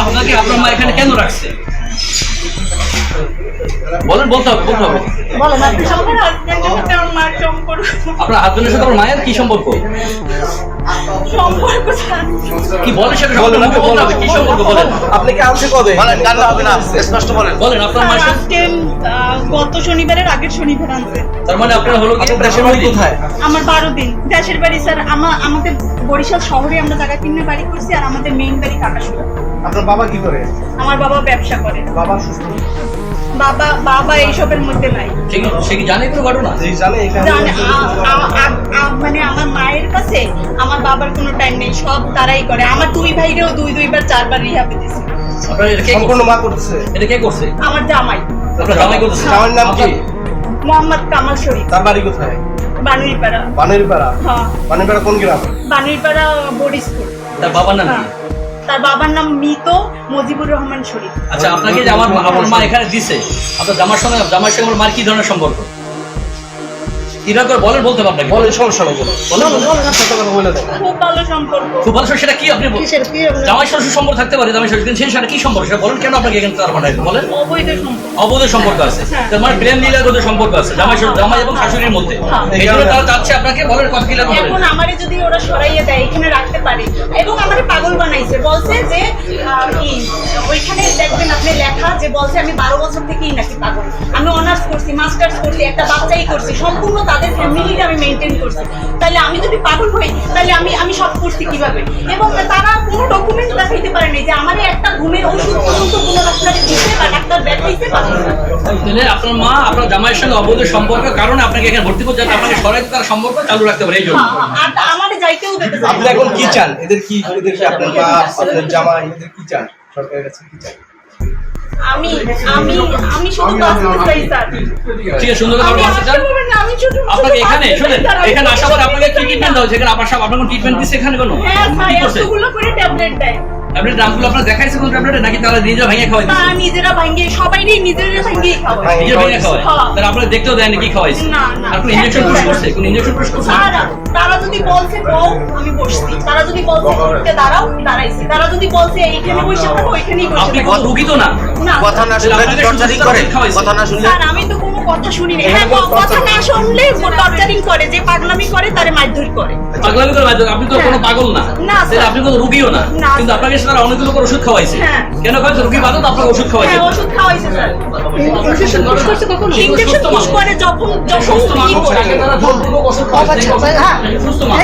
আপনাকে আপনার মা এখানে কেন রাখছে? বলেন বলতে হবে বলতে হবে। আপনার হাজবেন্ডের সাথে আমার মায়ের কি সম্পর্ক? সম্পর্ক কি বলেন সেটা বলেন আপনি বলতে কি সম্পর্ক বলেন? আপনি কি আনছে কবে? বলেন কেন হবে না স্পষ্ট বলেন। বলেন আপনার মায়ের সাথে আজকে আহ, গত শনিবারের আগের শনিবার আনছে তার মানে আপনার হলো কি দেশের বাড়ি কোথায়? আমার বারো দিন। দেশের বাড়ি স্যার আমার আমাদের বরিশাল শহরে আমরা জায়গা কিনে বাড়ি করছি আর আমাদের মেইন বাড়ি কাকাশুরা আপনার বাবা কি করে? আমার বাবা ব্যবসা করে। বাবা সুস্থ। বাবা বাবা এইসবের মধ্যে নাই। সে কি জানে কোনো ঘটনা জানে মানে আমার মায়ের কাছে আমার বাবার কোনো টাইম নেই সব তারাই করে। আমার দুই ভাইরেও দুই দুইবার চারবার সম্পূর্ণ মা করতেছে। এটা কে করছে? আমার জামাই। আপনার জামাই করছে জামাইয়ের নাম কি? মোহাম্মদ কামাল শরীফ। তার বাড়ি কোথায়? বানেরপাড়া হ্যাঁ। কোন গ্রাম? তার বাবার নাম কি। তার বাবার নাম মৃত মজিবুর রহমান শরীফ। আচ্ছা আপনাকে আমার মা- মা এখানে দিছে, আপনার জামার সঙ্গে জামার সঙ্গে আমার মার কি ধরনের সম্পর্ক? কীরকম বলেন বলতে হবে বলেন সমস্যা নেই বলেন বলেন, বলেন। বলেন আপনার কথা বলে দেন। খুব ভালো সম্পর্ক। খুব ভালো সেটা কি আপনি জামাই শ্বশুর সম্পর্ক থাকতে পারে জামাই শ্বশুর। সেই সেটা কি সম্পর্ক? সেটা বলেন কেন আপনাকে এখানে তার পাঠায় বলেন। অবৈধ সম্পর্ক। আছে। তার মানে প্রেম লীলার সম্পর্ক আছে জামাই জামাই এবং শাশুড়ির মধ্যে। এই জন্য তারা চাচ্ছে আপনাকে বলেন কথা কি লাগবে এখন আমারে যদি ওরা সরাইয়ে দেয় এখানে রাখতে পারে। এবং আমারে পাগল বানাইছে। বলছে যে ওইখানে দেখবেন আপনি লেখা যে বলছে আমি বারো বছর থেকেই নাকি পাগল। আমি অনার্স করছি মাস্টার্স করছি একটা বাচ্চাই করছি সম্পূর্ণ তাদের ফ্যামিলিটা আমি মেনটেন করছি। তাহলে আমি যদি পাগল হই তাহলে আমি আমি সব করছি কীভাবে? এবং তারা কোনো ডকুমেন্ট দেখাইতে পারে নাই যে আমার একটা ঘুমের ওষুধ পর্যন্ত কোনো ডাক্তারে দিচ্ছে বা ডাক্তার দেখাইতে পারে তাহলে আপনার মা আপনার জামাইয়ের সঙ্গে অবৈধ সম্পর্ক কারণে আপনাকে এখানে ভর্তি করছে যাতে আপনাকে সরাইতে তার সম্পর্ক চালু রাখতে পারে এই জন্য। হ্যাঁ, হ্যাঁ, আর আমারে যাইতেও দিতে আপনি এখন কি চান? এদের কি এদের কি আপনার বাপ আপনার জামাই এদের কি চান? সরকারের কাছে কি চান? আমি আমি আমি শুধু বাঁচতে চাই স্যার। ঠিক আছে সুন্দর কথা আমি বলতে চান আমি শুধু আপনাকে শুধু এখানে বাঁচতে শুনেন এখানে আসার পর আপনাকে কি ট্রিটমেন্ট দাও যেখানে আপনার সব আপনার কোনো ট্রিটমেন্ট দিচ্ছে এখানে কোনো হ্যাঁ স্যার এতগুলো করে ট্যাবলেট দেয়। ট্যাবলেট নামগুলো আপনার দেখাইছে কোন ট্যাবলেটে নাকি তারা নিজে ভেঙে খাওয়াই দিচ্ছে নিজেরা ভাঙ্গে সবাই নিজেরা ভাঙ্গেই খাওয়ায়। ভাই, নিজে ভেঙে খাওয়ায়? হ্যাঁ। তাহলে আপনারা দেখতেও দেয়নি কি খাওয়াইছে। না, না। আর কোন ইঞ্জেকশন পুশ করছে? কোন ইঞ্জেকশন পুশ করছে? তারা তারা যদি বলছে বউ আমি বসছি। তারা যদি বলছে উঠতে দাঁড়াও দাঁড়াইছি। তারা যদি বলছে এইখানে বসে থাকো ওইখানেই বসে আপনি রুগী তো না। না। কথা না শুনলে টর্চারিং করে। কথা না শুনলে আমি তো কথা শুনিনি হ্যাঁ কথা না শুনলে টর্চারিং করে যে পাগলামি করে তারে মারধর করে। পাগলামি করে বাধ্য আপনি তো কোনো পাগল না। না, স্যার। আপনি কোনো রুগীও না। না, কিন্তু আপনাকে তারা অনেকগুলো করে ওষুধ খাওয়াইছে। হ্যাঁ। কেন খাওয়াইছে? রুগী বাদত আপনাকে ওষুধ খাওয়াইছে। হ্যাঁ ওষুধ খাওয়াইছে স্যার। ইঞ্জেকশন পুশ করছে কখনো? ইঞ্জেকশন পুশ করে যখন যখন সুস্থ করে ওষুধ খাওয়াইছে। সুস্থ মানুষ।